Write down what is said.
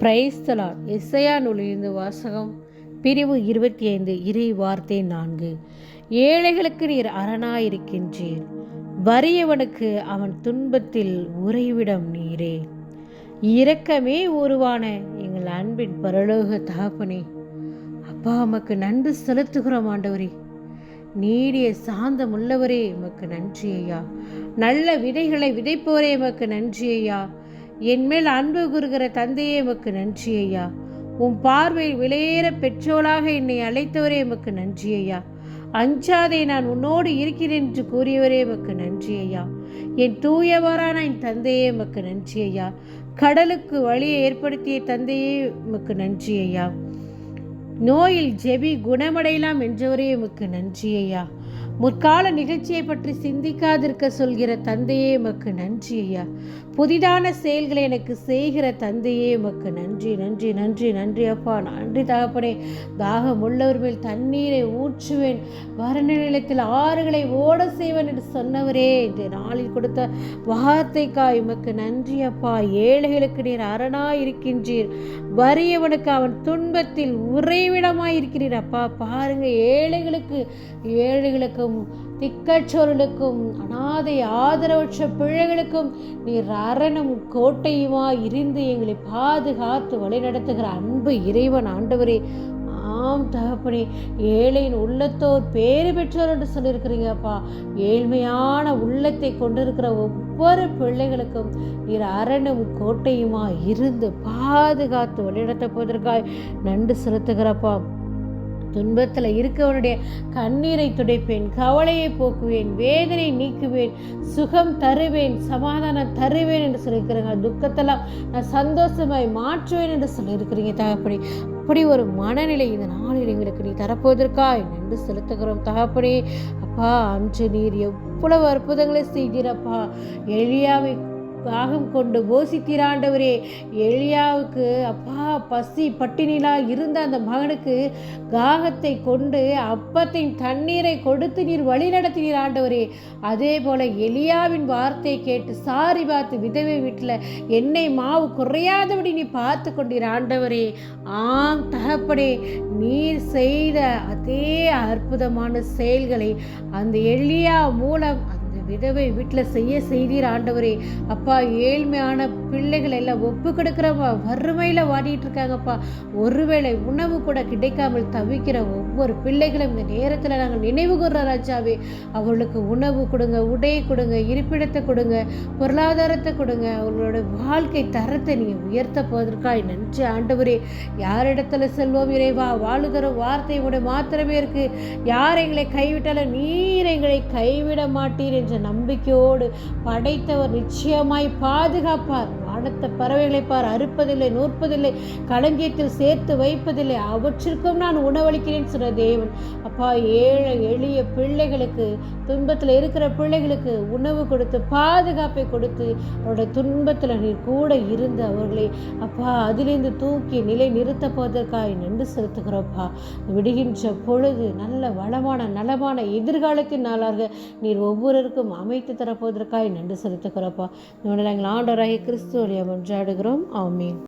பிரைஸ்தலான் இசையா நூலிலிருந்து வாசகம் பிரிவு இருபத்தி ஐந்து இறை வார்த்தை நான்கு. ஏழைகளுக்கு நீர் அரணாயிருக்கின்றீர். வறியவனுக்கு அவன் துன்பத்தில் உறைவிடம் நீரே. இரக்கமே உருவான எங்கள் அன்பின் பரலோக தகப்பனே அப்பா உமக்கு நன்றி செலுத்துகிறோம் ஆண்டவரே. நீடிய சாந்தம் உள்ளவரே எமக்கு நன்றி ஐயா நல்ல விதைகளை விதைப்பவரே உமக்கு நன்றி ஐயா என் மேல் அன்பு கூறுகிற தந்தையே எமக்கு நன்றி ஐயா. உன் பார்வை விலையேற பெற்றோளாக என்னை அழைத்தவரே எமக்கு நன்றி ஐயா. அஞ்சாதே நான் உன்னோடு இருக்கிறேன் என்று கூறியவரே எமக்கு நன்றி ஐயா. என் தூயவரான என் தந்தையே எமக்கு நன்றி ஐயா. கடலுக்கு வழியை ஏற்படுத்திய தந்தையே எமக்கு நன்றி ஐயா. நோயில் ஜெபி குணமடையலாம் என்றவரே எமக்கு நன்றி ஐயா. முற்கால நிகழ்ச்சியை பற்றி சிந்திக்காதிருக்க சொல்கிற தந்தையே எமக்கு நன்றி ஐயா. புதிதான செயல்களை எனக்கு செய்கிற தந்தையே எமக்கு நன்றி நன்றி நன்றி நன்றி அப்பா. நன்றி தகப்பனே தாகம் உள்ளவர் மேல் தண்ணீரை ஊற்றுவேன். வறண்ட நிலத்தில் ஆறுகளை ஓட செய்வேன் என்று சொன்னவரே இந்த நாளில் கொடுத்த வார்த்தைக்காய் எமக்கு நன்றி அப்பா. ஏழைகளுக்கு நீர் அரணா இருக்கின்றீர் வறியவனுக்கு அவன் துன்பத்தில் உறைவிடமாய் இருக்கிறீர் அப்பா. பாருங்க ஏழைகளுக்கு பிள்ளைகளுக்கும் திக்கச்சொருளுக்கும் அனாதை ஆதரவற்ற பிள்ளைகளுக்கும் நீர் அரணம் கோட்டையுமா இருந்து எங்களை பாதுகாத்து வழிநடத்துகிற அன்பு இறைவன் ஆண்டவரே. ஆம் தகப்பனே ஏழையின் உள்ளத்தோர் பேறு பெற்றோர் என்று சொல்லியிருக்கிறீங்கப்பா ஏழ்மையான உள்ளத்தை கொண்டிருக்கிற ஒவ்வொரு பிள்ளைகளுக்கும் நீர் அரணும் கோட்டையுமா இருந்து பாதுகாத்து வழிநடத்த போவதற்காய் நன்றி செலுத்துகிறப்பா. துன்பத்தில் இருக்கவனுடைய கண்ணீரை துடைப்பேன் கவலையை போக்குவேன் வேதனை நீக்குவேன் சுகம் தருவேன் சமாதானம் தருவேன் என்று சொல்லியிருக்கிறீங்க. துக்கத்தெல்லாம் நான் சந்தோஷமாய் மாற்றுவேன் என்று சொல்லியிருக்கிறீங்க தகப்படி அப்படி ஒரு மனநிலை இந்த நாளில் எங்களுக்கு நீ தரப்போவதற்காய் நன்றி செலுத்துகிறோம் தகப்படி அப்பா அன்று நீர் எவ்வளவு அற்புதங்களை செய்கிறப்பா எளியாவை தாகம் கொண்டு போசித்திராண்டவரே எளியாவுக்கு அப்பா பசி பட்டினிலாக இருந்த அந்த மகனுக்கு தாகத்தை கொண்டு அப்பத்தின் தண்ணீரை கொடுத்து நீர் வழி நடத்தினீர் ஆண்டவரே. அதே போல எலியாவின் வார்த்தையை கேட்டு சாரி பார்த்து விதவை வீட்டில் எண்ணெய் மாவு குறையாதபடி நீ பார்த்து கொண்டீர் ஆண்டவரே. ஆம் தகப்படே நீர் செய்த அதே அற்புதமான செயல்களை அந்த எளியா மூலம் விதவை வீட்டில் செய்ய செய்தீர் ஆண்டவரே. அப்பா ஏழ்மையான பிள்ளைகள் எல்லாம் ஒப்பு கொடுக்குறப்பா வறுமையில் வாடிட்டு இருக்காங்கப்பா ஒருவேளை உணவு கூட கிடைக்காமல் தவிக்கிற ஒவ்வொரு பிள்ளைகளும் இந்த நேரத்தில் நாங்கள் நினைவு கூறுற ராஜாவே. அவர்களுக்கு உணவு கொடுங்க உடை கொடுங்க இருப்பிடத்தை கொடுங்க பொருளாதாரத்தை கொடுங்க. அவர்களோட வாழ்க்கை தரத்தை நீங்கள் உயர்த்த போவதற்காய் நன்றி ஆண்டவரே. யாரிடத்துல செல்வோம் இறைவா? வாழுதரும் வார்த்தை உடைய மாத்திரமே இருக்கு. யார் எங்களை கைவிட்டாலும் நீர் எங்களை கைவிட மாட்டீர் என்ற நம்பிக்கையோடு படைத்தவர் நிச்சயமாய் பாதுகாப்பார். வானத்த பறவைகளை பார் அறுப்பதில்லை நூற்பதில்லை களஞ்சியத்தில் சேர்த்து வைப்பதில்லை. அவற்றிற்கும் நான் உணவளிக்கிறேன் சொன்ன தேவன். அப்பா ஏழை எளிய பிள்ளைகளுக்கு துன்பத்தில் இருக்கிற பிள்ளைகளுக்கு உணவு கொடுத்து பாதுகாப்பை கொடுத்து அவருடைய துன்பத்தில் நீர் கூட இருந்து அவர்களை அப்பா அதிலிருந்து தூக்கி நிலை நிறுத்த போவதற்காக நன்றி செலுத்துகிறோப்பா. விடுகின்ற பொழுது நல்ல வளமான நலமான எதிர்காலத்தின் நாளாக நீர் ஒவ்வொருவருக்கும் அமைத்து தரப்போவதற்காக நன்றி செலுத்துகிறோப்பா. நாங்கள் ஆண்டவராகிய கிறிஸ்துவ மன்றாடுகிறோம் ஆமீன்